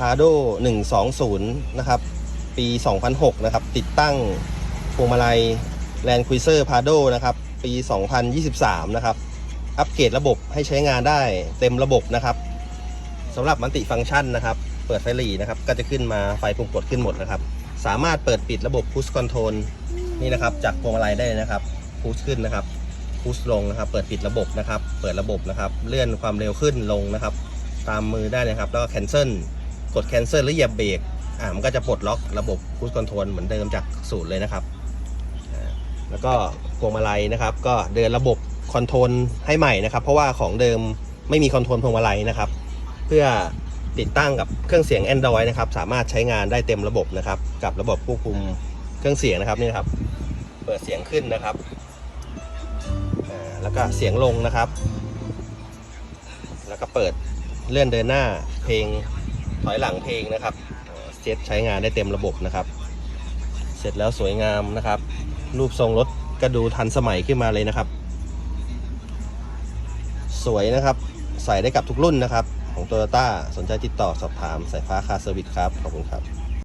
Prado 120 นะครับ ปี 2006 นะครับ ติดตั้งพวงมาลัย Land Cruiser Prado นะครับ ปี 2023 นะครับ อัปเกรดระบบให้ใช้งานได้เต็มระบบนะครับสำหรับมันติฟังก์ชันนะครับ เปิดไฟหลีนะครับ ก็จะขึ้นมาไฟปุ่มกดขึ้นหมดนะครับ สามารถเปิดปิดระบบ Push Control นี่นะครับ จากพวงมาลัยได้นะครับ Push ขึ้นนะครับพุชลงนะครับ เปิดปิดระบบนะครับ เปิดระบบนะครับ เลื่อนความเร็วขึ้นลงนะครับ ตามมือได้นะครับ แล้วก็ cancel กด cancel หรือเหยียบเบรกอ่ามันก็จะปลดล็อกระบบพุชคอนโทรลเหมือนเดิมจากศูนย์เลยนะครับอ่าแล้วก็พวงมาลัยนะครับ ก็เดินระบบคอนโทรลให้ใหม่นะครับ เพราะว่าของเดิมไม่มีคอนโทรลพวงมาลัยนะครับ เพื่อติดตั้งกับเครื่องเสียง Android นะครับ สามารถใช้งานได้เต็มระบบนะครับ กับระบบควบคุมเครื่องเสียงนะครับนี่นะครับ เปิดเสียงขึ้นนะครับอ่าแล้วก็เสียงลงนะครับ แล้วก็เปิดเลื่อนเดินหน้าเพลง ถอยหลังเพลงนะครับเซ็ตใช้งานได้เต็มระบบนะครับ เสร็จแล้วสวยงามนะครับ รูปทรงรถก็ดูทันสมัยขึ้นมาเลยนะครับ สวยนะครับ ใส่ได้กับทุกรุ่นนะครับ ของโตโยต้าสนใจติดต่อสอบถามสายฟ้าคาร์เซอร์วิสครับ ขอบคุณครับ